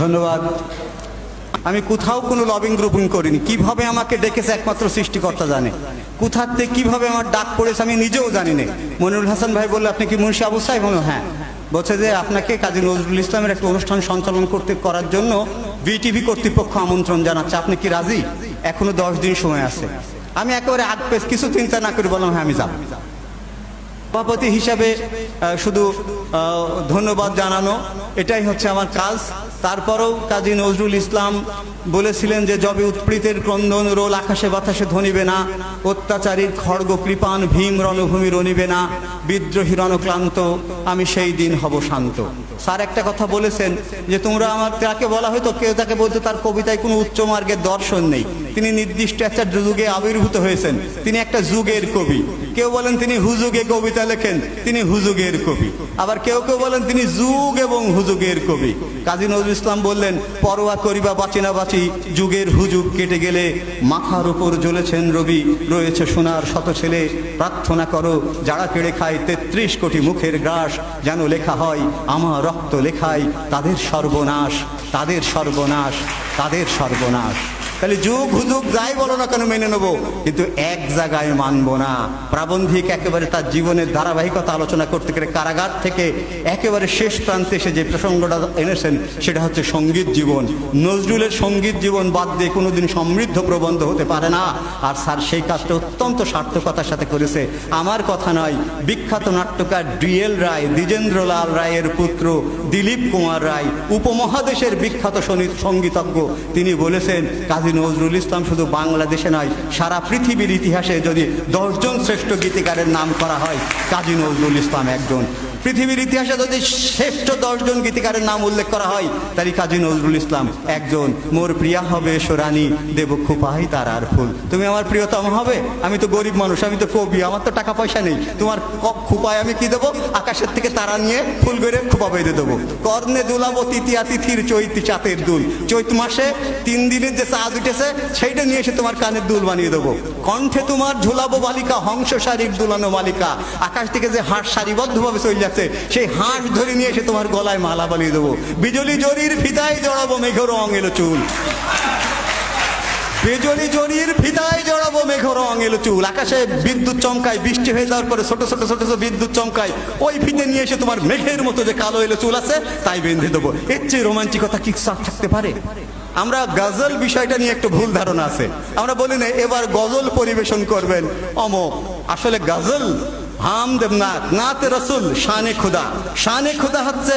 ধন্যবাদ। আমি কোথাও কোনো লবিং গ্রুপিং করিনি। কীভাবে আমাকে ডেকেছে একমাত্র সৃষ্টিকর্তা জানে। থেকে কীভাবে আমার ডাক পড়েছে আমি নিজেও জানি না। মনিরুল হাসান ভাই বলল, আপনি কি মুন্সি আবু সাহেব? হ্যাঁ। বলছে যে, আপনাকে কাজী নজরুল ইসলামের একটা অনুষ্ঠান সঞ্চালন করতে, করার জন্য বিটিভি কর্তৃপক্ষ আমন্ত্রণ জানাচ্ছে। আপনি কি রাজি? এখনও দশ দিন সময় আছে। আমি একেবারে আগ পেস কিছু চিন্তা না করে বললাম হ্যাঁ আমি যাব। সভাপতি হিসাবে শুধু ধন্যবাদ জানানো, এটাই হচ্ছে আমার কাজ। তারপরেও কাজী নজরুল ইসলাম বলেছিলেন যে, যবে উৎপীড়িতের ক্রন্দন রোল, আকাশে বাতাসে ধনিবে না। অত্যাচারীর খড়গ কৃপান ভীম রণভূমি রনিবে না। বিদ্রোহী রণক্লান্ত, আমি সেই দিন হব শান্ত। স্যার একটা কথা বলেছেন যে, তোমরা আমার তাকে বলা হয়তো কেউ তাকে বলতো তার কবিতায় কোনো উচ্চ মার্গের দর্শন নেই। তিনি নির্দিষ্ট একটা যুগে আবির্ভূত হয়েছেন। তিনি একটা যুগের কবি। কেউ বলেন তিনি হুজুগে কবিতা লেখেন, তিনি হুজুগের কবি। আবার কেউ কেউ বলেন তিনি যুগ এবং হুজুগের কবি। কাজী নজরুল ইসলাম বললেন, পরোয়া করিবা বাঁচি না বাঁচি, যুগের হুজুগ কেটে গেলে মাথার উপর জ্বলেছেন রবি, রয়েছে সোনার শত ছেলে, প্রার্থনা করো, যারা কেড়ে খায় তেত্রিশ কোটি মুখের গ্রাস, যেন লেখা হয়, আমার রক্ত লেখায়, তাদের সর্বনাশ তাদের সর্বনাশ তাদের সর্বনাশ। তাহলে যুগ হুজুগ যাই বলো না কেন মেনে নেব? কিন্তু এক জায়গায় মানবো না। প্রাবন্ধিক একেবারে তার জীবনের ধারাবাহিকতা আলোচনা করতে গেলে কারাগার থেকে একেবারে শেষ প্রান্তে এসে যে প্রসঙ্গটা এনেছেন, সেটা হচ্ছে সংগীত জীবন। নজরুলের সংগীত জীবন বাদ দিয়ে কোনোদিন সমৃদ্ধ প্রবন্ধ হতে পারে না। আর স্যার সেই কাজটা অত্যন্ত সার্থকতার সাথে করেছে। আমার কথা নয়, বিখ্যাত নাট্যকার ডিএল রায় দ্বিজেন্দ্রলাল রায়ের পুত্র দিলীপ কুমার রায়, উপমহাদেশের বিখ্যাত সঙ্গীতজ্ঞ। তিনি বলেছেন, কাজী নজরুল ইসলাম শুধু বাংলাদেশে নয়, সারা পৃথিবীর ইতিহাসে যদি দশজন শ্রেষ্ঠ গীতিকারের নাম করা হয়, কাজী নজরুল ইসলাম একজন। পৃথিবীর ইতিহাসে যদি শ্রেষ্ঠ দশজন গীতিকারের নাম উল্লেখ করা হয় তারই কাজী নজরুল ইসলাম একজন। মোর প্রিয়া হবে সোরানি, দেব খুপাই তার আর ফুল। তুমি আমার প্রিয়তম হবে? আমি তো গরিব মানুষ, আমি তো কবি, আমার তো টাকা পয়সা নেই। তোমার খুপায় আমি কি দেবো? আকাশের থেকে তারা নিয়ে ফুল করে খুপা বেঁধে দেবো। কর্ণে দুলাবো তৃতীয়া তিথির চৈতি চাতের দুল। চৈত মাসে তিন দিনের যে চাঁদ উঠেছে, সেইটা নিয়ে এসে তোমার কানের দুল বানিয়ে দেবো। কণ্ঠে তোমার ঝোলাবো বালিকা, হংস শাড়ির দুলানো মালিকা। আকাশ থেকে যে হাঁস সারিবদ্ধভাবে চলে যাচ্ছে, সেই হাঁস ধরে নিয়ে এসে তোমার গলায় মালা বানিয়ে দেবো। বিজলি জরির ফিতায় জড়াবো মেঘর এলো চুল। বিজলি জরির ফিতায় জড়াবো মেঘ রং এলো চুল। আকাশে বিদ্যুৎ চমকায়, বৃষ্টি হয়ে যাওয়ার পরে ছোট ছোট ছোট ছোট বিদ্যুৎ চমকায়। ওই ফিতে নিয়ে এসে তোমার মেঘের মতো যে কালো এলো চুল আছে, তাই বেঁধে দেবো। এর চেয়ে রোমাঞ্চিকতা কি সাপ থাকতে পারে? আমরা গজল বিষয়টা নিয়ে একটু ভুল ধারণা আছে। আমরা বলি না, এবার গজল পরিবেশন করবেন। অমক আসলে গজল হামদ নাত, নাতে রসুল, শানে খুদা। শানে খুদা হচ্ছে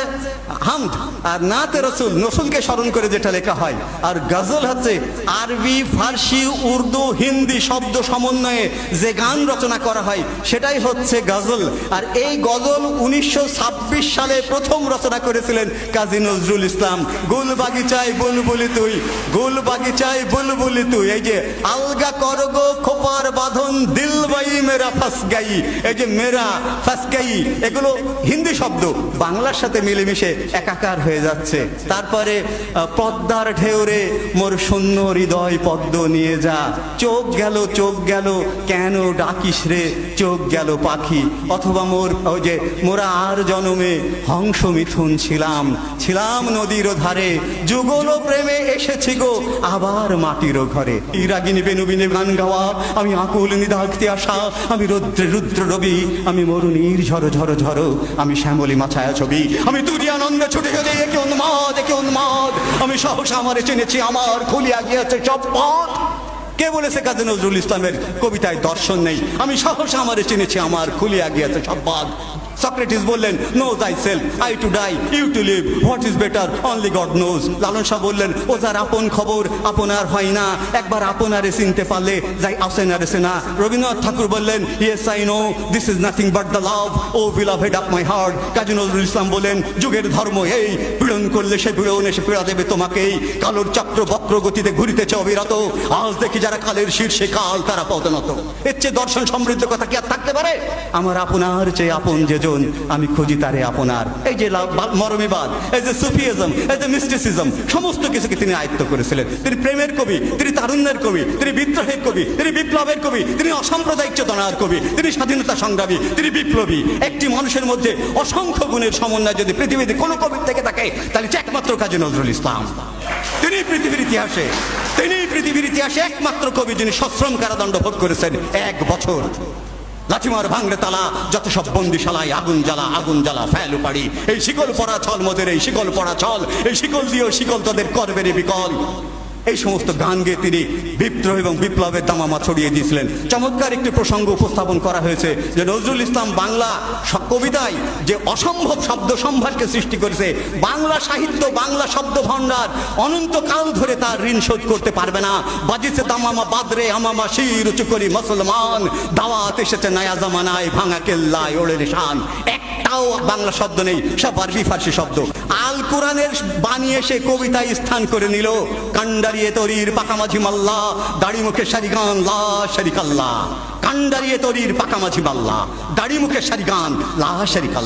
হামদ, আর নাতে রসুল, নসুলকে স্মরণ করে যেটা লেখা হয়। আর গজল হচ্ছে আরবি, ফার্সি, উর্দু, হিন্দি শব্দ সমন্বয়ে যে গান রচনা করা হয়, সেটাই হচ্ছে গজল। আর এই গজল উনিশশো ছাব্বিশ সালে প্রথম রচনা করেছিলেন কাজী নজরুল ইসলাম। গুল বাগিচায় বুলবুলি তুই গুল বাগিচায় বুলবুলি তুই। এই যে, আলগা করগো খোপার বাঁধন দিল বাই মেরা ফাস গাই এই যে মেরা ফাস গাই এগুলো হিন্দি শব্দ। বাংলার সাথে মিলেমিশে একাকার হয়ে যাচ্ছে। তারপরে পদ্মার ঢেউরে মোর শূন্য হৃদয় পদ্ম নিয়ে যা। চোখ গেল চোখ গেল, কেন ডাকিস রে? চোখ গেল পাখি। অথবা মোর, ওই যে মোরা আর জনমে হংস মিথুন ছিলাম। ছিলাম নদীর ধারে। যুগল প্রেমে এসেছি গো আবার মাটির ঘরে। ইরাগিনী বেনুবিনে গান গাওয়া, আমি আকুল নিদাক্তি আসা, আমি রুদ্র রুদ্র রবি আমি মরুণীর ঝরো ঝরো ঝরো, আমি শ্যামলী মাছায়া ছবি। আমি তুরি আনন্দ ছুটে গেলে একে উন্মাদ একে উন্মাদ। আমি সহসা আমারে চিনেছি, আমার খুলিয়া গিয়েছে সব পথ কে বলেছে কাজে নজরুল ইসলামের কবিতায় দর্শন নেই? আমি সাহস আমারে চিনেছি, আমার খুলিয়া গিয়েছে সব বাদ সক্রেটিস বললেন know thyself I to die you to live what is better only God knows Lalon Shah বললেন, ও যার আপন খবর, আপনার হয় না। একবার আপনারে চিনতে পারলে যাই আসেনারে সেনা রবীন্দ্রনাথ ঠাকুর বললেন yes I know this is nothing but the love o love beloved of my heart Kazi Nazrul Islam বলেন যুগের ধর্ম এই, পীড়ন করলে সে পীড়ন, এসে পীড়া দেবে তোমাকেই। কালোর চক্র বক্র গতিতে ঘুরিতেছে অবিরত। আজ দেখি যারা কালের শীর্ষে কাল, তারা পদনত। এর চেয়ে দর্শন সমৃদ্ধ কথা কি আর থাকতে পারে? আমার আপনার চেয়ে আপন যে জন আমি খুঁজি তারে আপনার। এই যে মরমিবাদ, এই যে সুফিজম এই যে মিস্টিসিজম, সমস্ত কিছুকে তিনি আয়ত্ত করেছিলেন। তিনি প্রেমের কবি, তিনি তারুণ্যের কবি, তিনি বিদ্রোহের কবি, তিনি বিপ্লবের কবি, তিনি অসাম্প্রদায়িক চেতনার কবি, তিনি স্বাধীনতা সংগ্রামী, তিনি বিপ্লবী। একটি মানুষের মধ্যে অসংখ্য গুণের সমন্বয় যদি পৃথিবীতে কোনো কবির থেকে থাকে, তাহলে একমাত্র কাজী নজরুল ইসলাম। তিনি পৃথিবীর ইতিহাসে, তিনি পৃথিবীর ইতিহাসে একমাত্র কবি যিনি সশ্রম কারাদণ্ড ভোগ করেছেন এক বছর। লাঠিমার ভাঙড়ে তালা, যত সব বন্দিশালায় আগুন জ্বালা আগুন জ্বালা ফ্যাল পাড়ি এই শিকল পড়া ছল, মোদের এই শিকল পড়া ছল, এই শিকল দিয়েও শিকল তাদের করবেরে বিকল। এই সমস্ত গান গেয়ে তিনি বিদ্রোহ এবং বিপ্লবের দামামা ছড়িয়ে দিয়েছিলেন। চমৎকার একটি প্রসঙ্গ উপস্থাপন করা হয়েছে যে নজরুল ইসলাম বাংলা কবিতায় যে অসম্ভব শব্দ সম্ভারকে সৃষ্টি করেছে, বাংলা সাহিত্য, বাংলা শব্দ ভাণ্ডার অনন্তকাল ধরে তার ঋণ শোধ করতে পারবে না। বাজিছে দামামা বাদরে, আমামা শির উঁচু করি মুসলমান। দাওয়াত এসেছে নয়া জামানায়, ভাঙা কেল্লায়, ওড়ে শান একটাও বাংলা শব্দ নেই, সব আরবি ফার্সি শব্দ। আল কোরআনের বানিয়ে সে কবিতায় স্থান করে নিল। কান্ডারিয়ে তরির পাকামাঝি মাল্লা, দাড়ি মুখে সারি সারিগান লা কান কান্ডারিয়ে তরির পাকামাঝি মাল্লা, দাড়ি মুখে সারিগান লা শারিকাল্লা।